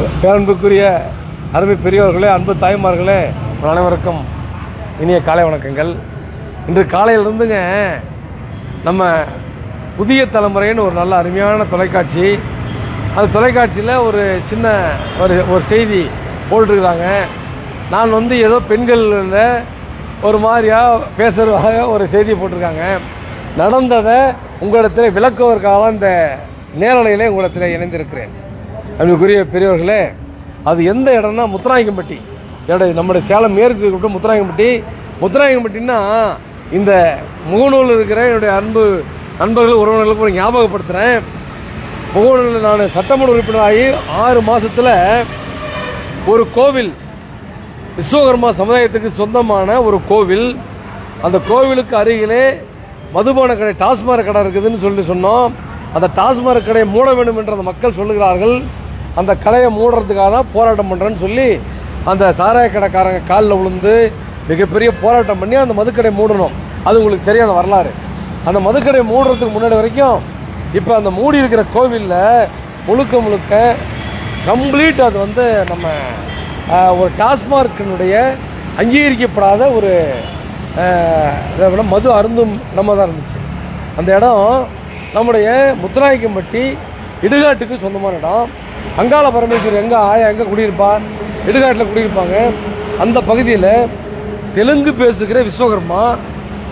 பேரன்புக்குரிய அருமை பெரியவர்களே அன்பு தாய்மார்களே அனைவருக்கும் இனிய காலை வணக்கங்கள். இன்று காலையிலிருந்துங்க நம்ம புதிய தலைமுறைன்னு ஒரு நல்ல அருமையான தொலைக்காட்சி. அந்த தொலைக்காட்சியில் ஒரு சின்ன ஒரு ஒரு செய்தி போட்டுருக்குறாங்க. நான் வந்து ஏதோ பெண்களில் ஒரு மாதிரியாக பேசுறதாக ஒரு செய்தி போட்டிருக்காங்க. நடந்ததை உங்களிடத்தில் விளக்குவதற்காக இந்த நேரலையிலே உங்களிடத்தில் இணைந்திருக்கிறேன். அப்படிக்குரிய பெரியவர்களே அது எந்த இடம்னா முத்துராயக்கம்பட்டி இடம் நம்முடைய சேலம் மேற்கு இருக்கிற முத்துராயக்கம்பட்டி முத்துராயக்கம்பட்டின்னா இந்த முகநூல் இருக்கிற என்னுடைய அன்பு நண்பர்கள் உறவினர்களுக்கு ஒரு ஞாபகப்படுத்துகிறேன் முகநூலில் நான் சட்டமன்ற உறுப்பினராகி ஆறு மாதத்தில் ஒரு கோவில் விஸ்வகர்மா சமுதாயத்துக்கு சொந்தமான ஒரு கோவில். அந்த கோவிலுக்கு அருகிலே மதுபான கடை டாஸ்மாக் கடை இருக்குதுன்னு சொல்லி சொன்னோம். அந்த டாஸ்மாக் கடையை மூட வேண்டும் என்று அந்த மக்கள் சொல்லுகிறார்கள். அந்த கடையை மூடுறதுக்காக தான் போராட்டம் பண்ணுறேன்னு சொல்லி அந்த சாராய கடைக்காரங்க காலில் விழுந்து மிகப்பெரிய போராட்டம் பண்ணி அந்த மதுக்கடை மூடணும். அது உங்களுக்கு தெரியும் அந்த வரலாறு. அந்த மதுக்கடை மூடுறதுக்கு முன்னாடி வரைக்கும் இப்போ அந்த மூடி இருக்கிற கோவிலில் முழுக்க முழுக்க கம்ப்ளீட் அது வந்து நம்ம ஒரு டாஸ்மார்க்கினுடைய அங்கீகரிக்கப்படாத ஒரு மது அருந்தும் இடமாக தான் இருந்துச்சு. அந்த இடம் நம்முடைய முத்துராயக்கம்பட்டி இடுகாட்டுக்கு சொந்தமான இடம். அங்காள பரமேஸ்வரி எங்கே ஆயா எங்கே குடியிருப்பா? இடுகாட்டில் குடியிருப்பாங்க. அந்த பகுதியில் தெலுங்கு பேசுகிற விஸ்வகர்மா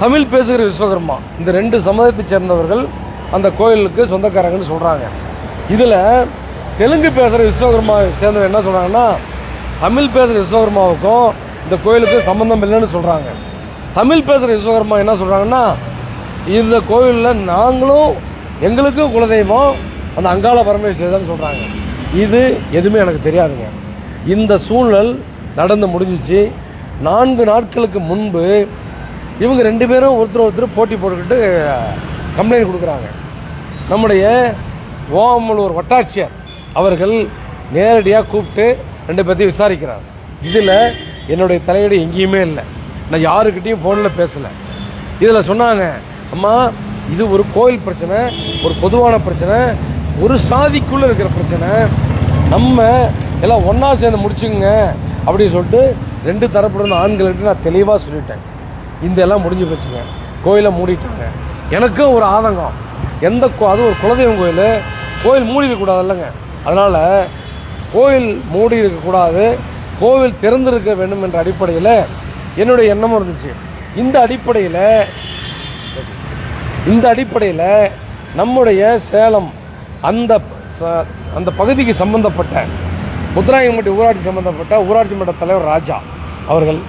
தமிழ் பேசுகிற விஸ்வகர்மா இந்த ரெண்டு சமுதாயத்தை சேர்ந்தவர்கள் அந்த கோயிலுக்கு சொந்தக்காரங்கன்னு சொல்கிறாங்க இதில் தெலுங்கு பேசுகிற விஸ்வகர்மா சேர்ந்தவர் என்ன சொல்கிறாங்கன்னா தமிழ் பேசுகிற விஸ்வகர்மாவுக்கும் இந்த கோயிலுக்கு சம்மந்தம் இல்லைன்னு சொல்கிறாங்க தமிழ் பேசுகிற விஸ்வகர்மா என்ன சொல்கிறாங்கன்னா இந்த கோயிலில் நாங்களும் எங்களுக்கும் குலதெய்வம் அந்த அங்காள பரமேஸ்வரி தான் சொல்கிறாங்க இது எதுவுமே எனக்கு தெரியாதுங்க. இந்த சூழல் நடந்து முடிஞ்சிச்சு. நான்கு நாட்களுக்கு முன்பு இவங்க ரெண்டு பேரும் ஒருத்தர் ஒருத்தர் போட்டி போட்டுக்கிட்டு கம்ப்ளைண்ட் கொடுக்குறாங்க. நம்முடைய ஓமலூர் வட்டாட்சியர் அவர்கள் நேரடியாக கூப்பிட்டு ரெண்டு பேர்த்தையும் விசாரிக்கிறார். இதில் என்னுடைய தலையீடு எங்கேயுமே இல்லை. நான் யாருக்கிட்டேயும் ஃபோனில் பேசலை. இதில் சொன்னாங்க அம்மா இது ஒரு கோயில் பிரச்சனை ஒரு பொதுவான பிரச்சனை ஒரு சாதிக்குள்ளே இருக்கிற பிரச்சனை நம்ம எல்லாம் ஒன்றா சேர்ந்து முடிச்சுங்க அப்படின்னு சொல்லிட்டு ரெண்டு தரப்புடன் ஆண்கள்கிட்ட நான் தெளிவாக சொல்லிட்டேன். இந்த எல்லாம் முடிஞ்சு போச்சுங்க. கோயிலை மூடிட்டாங்க. எனக்கும் ஒரு ஆதங்கம். எந்த கோ ஒரு குலதெய்வம் கோயில். கோயில் மூடி இருக்கக்கூடாது இல்லைங்க. அதனால் கோயில் மூடி இருக்கக்கூடாது கோவில் திறந்திருக்க வேண்டும் என்ற அடிப்படையில் என்னுடைய எண்ணமும் இருந்துச்சு. இந்த அடிப்படையில் இந்த அடிப்படையில் நம்முடைய சேலம் அந்த அந்த பகுதிக்கு சம்பந்தப்பட்ட முத்துராயம்பட்டி ஊராட்சி சம்பந்தப்பட்ட ஊராட்சி மன்ற தலைவர் ராஜா அவர்கள்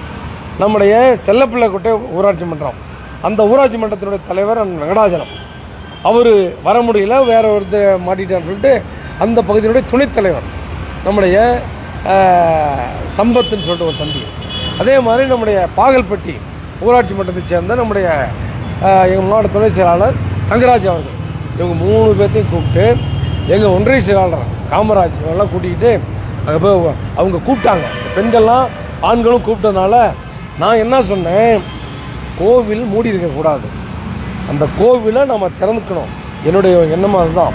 நம்முடைய செல்லப்பிள்ளைக்கோட்டை ஊராட்சி மன்றம் அந்த ஊராட்சி மன்றத்தினுடைய தலைவர் வெங்கடாஜலம். அவர் வர முடியல வேற ஒருத்தர் மாட்டிட்டான்னு சொல்லிட்டு அந்த பகுதியினுடைய துணைத் தலைவர் நம்முடைய சம்பத்துன்னு சொல்லிட்டு ஒரு தம்பி. அதே மாதிரி நம்முடைய பாகல்பட்டி ஊராட்சி மன்றத்தை சேர்ந்த நம்முடைய எங்கள் மாவட்ட துணை செயலாளர் தங்கராஜ் அவர்கள். இவங்க மூணு பேர்த்தையும் கூப்பிட்டு எங்கள் ஒன்றிய செயலாளர் காமராஜ் இவங்கெல்லாம் கூட்டிக்கிட்டு அங்கே போய் அவங்க கூப்பிட்டாங்க. பெண்கள்லாம் ஆண்களும் கூப்பிட்டதுனால நான் என்ன சொன்னேன்? கோவில் மூடி இருக்கக்கூடாது. அந்த கோவிலை நம்ம திறந்துக்கணும். என்னுடைய எண்ணமாக அதுதான்.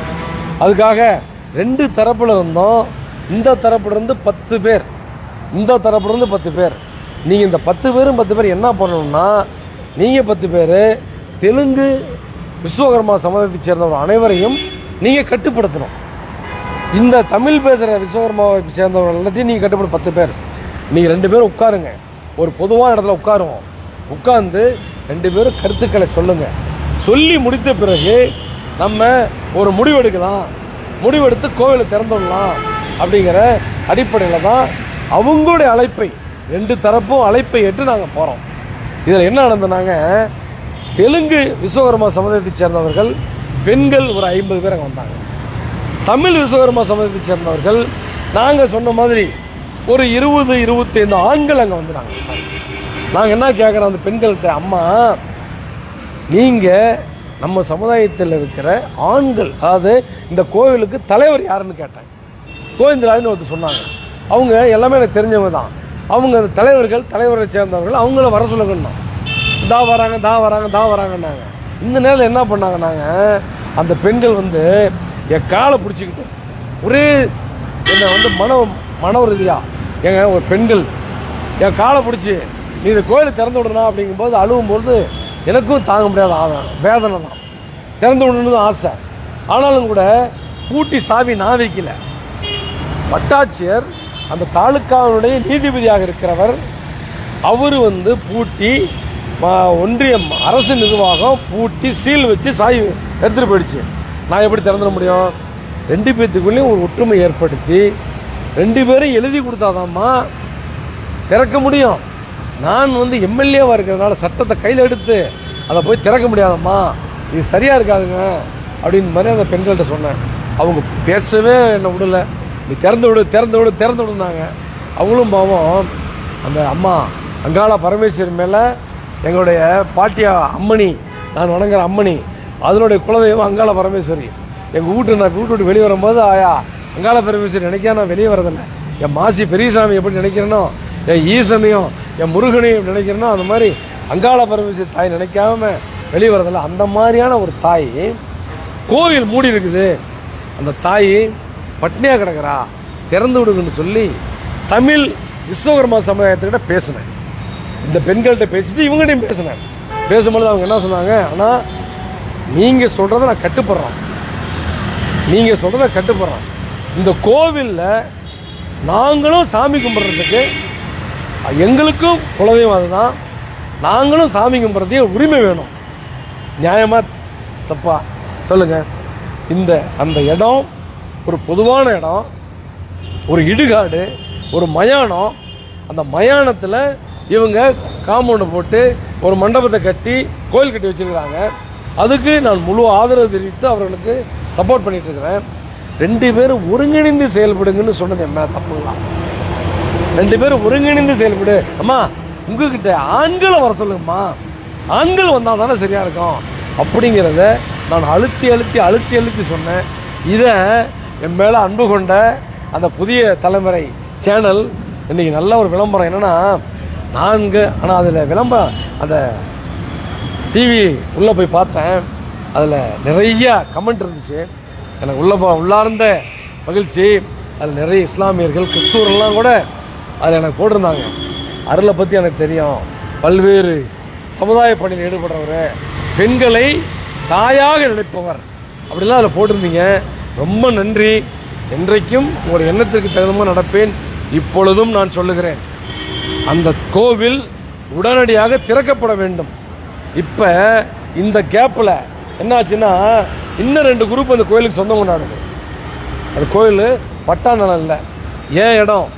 அதுக்காக ரெண்டு தரப்பில் இருந்தோம். இந்த தரப்புலேருந்து பத்து பேர். இந்த தரப்புலேருந்து பத்து பேர். நீங்கள் இந்த பத்து பேரும் பத்து பேர் என்ன பண்ணணும்னா நீங்கள் பத்து பேர் தெலுங்கு விஸ்வகர்மா சமூகத்தைச் சேர்ந்தவர் அனைவரையும் நீங்கள் கட்டுப்படுத்தணும். இந்த தமிழ் பேசுகிற விஸ்வகர்மாவை சேர்ந்தவர்கள் எல்லாத்தையும் நீங்கள் கட்டுப்பட பத்து பேர். நீங்கள் ரெண்டு பேரும் உட்காருங்க. ஒரு பொதுவான இடத்துல உட்காருவோம். உட்கார்ந்து ரெண்டு பேரும் கருத்துக்களை சொல்லுங்கள் சொல்லி முடித்த பிறகு நம்ம ஒரு முடிவெடுக்கலாம். முடிவெடுத்து கோவிலை திறந்துடலாம் அப்படிங்கிற அடிப்படையில் தான் அவங்களுடைய அழைப்பை ரெண்டு தரப்பும் அழைப்பை ஏற்று நாங்கள் போகிறோம் இதில் என்ன நடந்தனாங்க தெலுங்கு விஸ்வகர்மா சமுதாயத்தை சேர்ந்தவர்கள் பெண்கள் ஒரு ஐம்பது பேர் அங்கே வந்தாங்க. தமிழ் விஸ்வகர்மா சமுதாயத்தை சேர்ந்தவர்கள் நாங்கள் சொன்ன மாதிரி ஒரு இருபது இருபத்தைந்து ஆண்கள் அங்கே வந்துட்டாங்க நாங்கள் என்ன கேட்குறோம் அந்த பெண்கள்கிட்ட அம்மா நீங்கள் நம்ம சமுதாயத்தில் இருக்கிற ஆண்கள் அதாவது இந்த கோவிலுக்கு தலைவர் யாருன்னு கேட்டாங்க. கோவிந்தராஜன் ஒருத்தர் சொன்னாங்க. அவங்க எல்லாமே எனக்கு தெரிஞ்சவங்க தான். அவங்க அந்த தலைவர்கள் தலைவரை சேர்ந்தவர்கள் அவங்கள வர சொல்லுங்கன்னா தா வராங்க தா வராங்க தா வராங்கன்னாங்க. இந்த நேரம் என்ன பண்ணாங்க நாங்கள் அந்த பெண்கள் வந்து என் காலை பிடிச்சிக்கிட்டு ஒரே என்னை வந்து மன மன ரீதியா எங்க ஒரு பெண்கள் என் காலை பிடிச்சி நீ இந்த கோயில் திறந்து விடணும் அப்படிங்கும்போது அழுவும்போது எனக்கும் தாங்க முடியாத ஆதம் வேதனை தான். திறந்து விடணும்னு ஆசை. ஆனாலும் கூட பூட்டி சாவி நான் வைக்கல. வட்டாட்சியர் அந்த தாலுக்காவினுடைய நீதிபதியாக இருக்கிறவர் அவர் வந்து பூட்டி ஒன்றியம் அரசு நிர்வாகம் பூட்டி சீல் வச்சு சாய் எடுத்துகிட்டு போயிடுச்சு. நான் எப்படி திறந்துட முடியும்? ரெண்டு பேர்த்துக்குள்ளேயும் ஒரு ஒற்றுமை ஏற்படுத்தி ரெண்டு பேரும் எழுதி கொடுத்தாதாம்மா திறக்க முடியும். நான் வந்து எம்எல்ஏவாக இருக்கிறதுனால சட்டத்தை கையில் எடுத்து அதை போய் திறக்க முடியாதம்மா. இது சரியாக இருக்காதுங்க அப்படின்னு மாதிரி அந்த பெண்கள்கிட்ட சொன்னேன். அவங்க பேசவே என்னை விடல. நீ திறந்து விடு திறந்து விடு திறந்து விடுனாங்க அவங்களும் பாவம் அந்த அம்மா அங்காள பரமேஸ்வரி மேலே எங்களுடைய பாட்டியா அம்மணி நான் வணங்குற அம்மணி அதனுடைய குலதெய்வம் அங்காள பரமேஸ்வரி. எங்கள் வீட்டு நான் வீட்டு விட்டு வெளியே வரும்போது ஆயா அங்காள பரமேஸ்வரி நினைக்க நான் வெளியே வரதில்லை. என் மாசி பெரியசாமி எப்படி நினைக்கிறேனோ என் ஈசனையும் என் முருகனையும் நினைக்கிறேனோ அந்த மாதிரி அங்காள பரமேஸ்வரி தாய் நினைக்காம வெளியே வரதில்லை. அந்த மாதிரியான ஒரு தாய் கோவில் மூடி இருக்குது. அந்த தாய் பட்னியாக கிடக்கிறா திறந்து விடுங்கன்னு சொல்லி தமிழ் விஸ்வகர்மா சமுதாயத்துக்கிட்ட பேசினேன். இந்த பெண்கள்கிட்ட பேசிட்டு இவங்ககிட்டயும் பேசினேன். பேசும்பொழுது அவங்க என்ன சொன்னாங்க? ஆனால் நீங்கள் சொல்கிறத நான் கட்டுப்படுறோம் நீங்கள் சொல்கிறத கட்டுப்படுறோம் இந்த கோவிலில் நாங்களும் சாமி கும்பிட்றதுக்கு எங்களுக்கும் குலதெய்வம் அதுதான். நாங்களும் சாமி கும்பிட்றதுக்கு உரிமை வேணும். நியாயமாக தப்பா? சொல்லுங்கள் இந்த அந்த இடம் ஒரு பொதுவான இடம். ஒரு இடுகாடு ஒரு மயானம். அந்த மயானத்தில் இவங்க காம்பவுண்டை போட்டு ஒரு மண்டபத்தை கட்டி கோயில் கட்டி வச்சிருக்கிறாங்க. அதுக்கு நான் முழு ஆதரவு தெரிவித்து அவர்களுக்கு சப்போர்ட் பண்ணிட்டு இருக்கிறேன். ரெண்டு பேரும் ஒருங்கிணைந்து செயல்படுங்கன்னு சொன்னது என்ன தப்புலாம் ரெண்டு பேரும் ஒருங்கிணைந்து செயல்படு. அம்மா உங்ககிட்ட ஆண்களை வர சொல்லுங்கம்மா. ஆண்கள் வந்தால் தானே சரியாக இருக்கும். அப்படிங்கிறத நான் அழுத்தி அழுத்தி அழுத்தி அழுத்தி சொன்னேன். இதை என் மேலே அன்பு கொண்ட அந்த புதிய தலைமுறை சேனல் இன்றைக்கி நல்ல ஒரு விளம்பரம் என்னென்னா நான்கு. ஆனால் அதில் விளம்பரம் அந்த டிவி உள்ளே போய் பார்த்தேன். அதில் நிறைய கமெண்ட் இருந்துச்சு. எனக்கு உள்ள போ- உள்ளார்ந்த மகிழ்ச்சி. அதில் நிறைய இஸ்லாமியர்கள் கிறிஸ்துவர்கள்லாம் கூட அதில் எனக்கு போட்டிருந்தாங்க. அருளை பற்றி எனக்கு தெரியும். பல்வேறு சமுதாய பணியில் ஈடுபடுறவர். பெண்களை தாயாக நினைப்பவர். அப்படிலாம் அதில் போட்டிருந்தீங்க. ரொம்ப நன்றி. என்றைக்கும் ஒரு எண்ணத்திற்கு தகுந்த நடப்பேன். இப்பொழுதும் நான் சொல்லுகிறேன். அந்த கோவில் உடனடியாக திறக்கப்பட வேண்டும். இப்போ இந்த கேப்பில் என்னாச்சுன்னா இன்னும் ரெண்டு குரூப் அந்த கோயிலுக்கு சொந்தம் கொண்டாடுது. அந்த கோயில் பட்டா நிலம் இல்லை. ஏன் இடம்?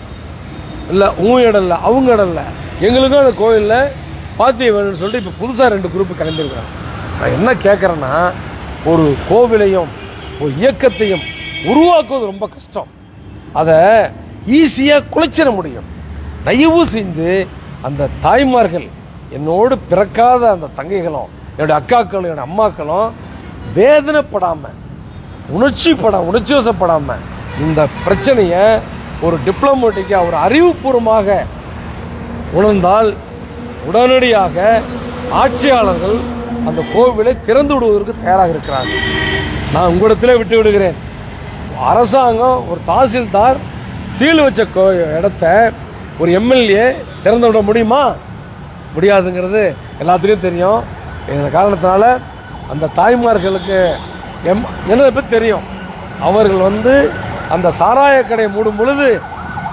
இல்லை உன் இடம் இல்லை அவங்க இடம் இல்லை. எங்களுக்கும் அந்த கோயிலில் பாத்தியம் வேணும்னு சொல்லிட்டு இப்போ புதுசாக ரெண்டு குரூப் கிளம்பியிருக்காங்க நான் என்ன கேட்குறேன்னா ஒரு கோவிலையும் ஒரு இயக்கத்தையும் உருவாக்குவது ரொம்ப கஷ்டம். அதை ஈஸியாக குலைச்சிட முடியும். தயவு செஞ்சு அந்த தாய்மார்கள் என்னோடு பிறக்காத அந்த தங்கைகளும் என்னுடைய அக்காக்களும் என்னுடைய அம்மாக்களும் வேதனைப்படாமல் உணர்ச்சி பட உணர்ச்சி இந்த பிரச்சனையை ஒரு டிப்ளமேட்டிக்காக ஒரு அறிவுபூர்வமாக உணர்ந்தால் உடனடியாக ஆட்சியாளர்கள் அந்த கோவிலை திறந்து விடுவதற்கு தயாராக இருக்கிறாங்க நான் உங்களிடத்திலே விட்டு விடுகிறேன். அரசாங்கம் ஒரு தாசில்தார் சீல் வச்ச கோ இடத்த ஒரு எம்எல்ஏ திறந்து விட முடியுமா? முடியாதுங்கிறது எல்லாத்துலேயும் தெரியும். இந்த காரணத்தினால அந்த தாய்மார்களுக்கு எம் என்னதை பற்றி தெரியும். அவர்கள் வந்து அந்த சாராய கடையை மூடும் பொழுது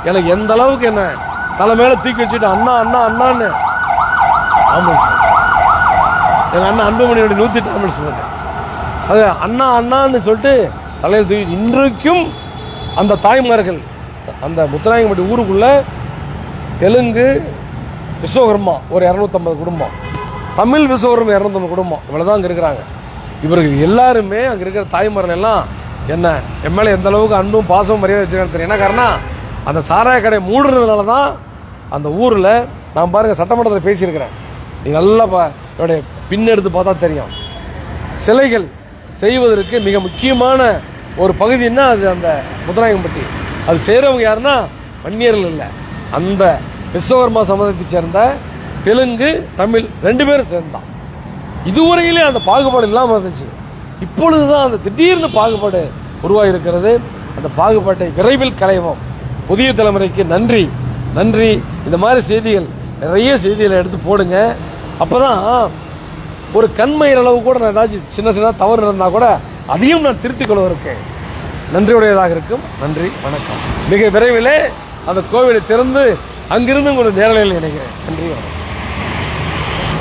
எனக்கு எந்த அளவுக்கு என்ன தலை மேலே தூக்கி வச்சுட்டு அண்ணா அண்ணா அண்ணான்னு ஆம்புலன்ஸ் எங்கள் அண்ணன் அன்புமணியோட நூற்றி எட்டு ஆம்புலன்ஸ் போனேன் அது அண்ணா அண்ணான்னு சொல்லிட்டு தலையில் தூக்கி இன்றைக்கும் அந்த தாய்மார்கள் அந்த முத்துராயங்கப்பட்டி ஊருக்குள்ளே தெலுங்கு விஸ்வகர்மா ஒரு இரநூத்தம்பது குடும்பம். தமிழ் விஸ்வகர்மா இரநூத்தம்பது குடும்பம். இவ்வளோதான் அங்கே இருக்கிறாங்க. இவர்கள் எல்லாருமே அங்கே இருக்கிற தாய்மார்கள் எல்லாம் என்ன எம்எல்ஏ மேலே எந்த அளவுக்கு அன்பும் பாசமும் மரியாதை வச்சுருக்காங்க தெரியும். என்ன காரணம் அந்த சாராய கடை மூடுறதுனால தான் அந்த ஊரில் நான் பாருங்கள் சட்டமன்றத்தில் பேசியிருக்கிறேன். நீ நல்லா பா என்னுடைய பின்னெடுத்து பார்த்தா தெரியும். சிலைகள் செய்வதற்கு மிக முக்கியமான ஒரு பகுதின்னா அது அந்த முத்துராயம்பட்டி. அது செய்கிறவங்க யாருன்னா வன்னியர்கள் இல்லை. அந்த விஸ்வகர்மா சமூகத்தை சேர்ந்த தெலுங்கு தமிழ் ரெண்டு பேரும் சேர்ந்தான். இதுவரையிலே அந்த பாகுபாடு இல்லாமல் இருந்துச்சு. இப்பொழுதுதான் அந்த திடீர்னு பாகுபாடு உருவாகியிருக்கிறது. அந்த பாகுபாட்டை விரைவில் களைவோம். புதிய தலைமுறைக்கு நன்றி. நன்றி. இந்த மாதிரி செய்திகள் நிறைய செய்திகளை எடுத்து போடுங்க. அப்போ தான் ஒரு கண்மையின் அளவு கூட நான் ஏதாச்சும் சின்ன சின்ன தவறு இருந்தால் கூட அதையும் நான் திருத்திக் கொள்வதற்கு நன்றியுடையதாக இருக்கும். நன்றி. வணக்கம். மிக விரைவிலே அந்த கோவிலை திறந்து அங்கிருந்து உங்களுடைய நேரலையில் நினைக்கிறேன் நன்றி வணக்கம்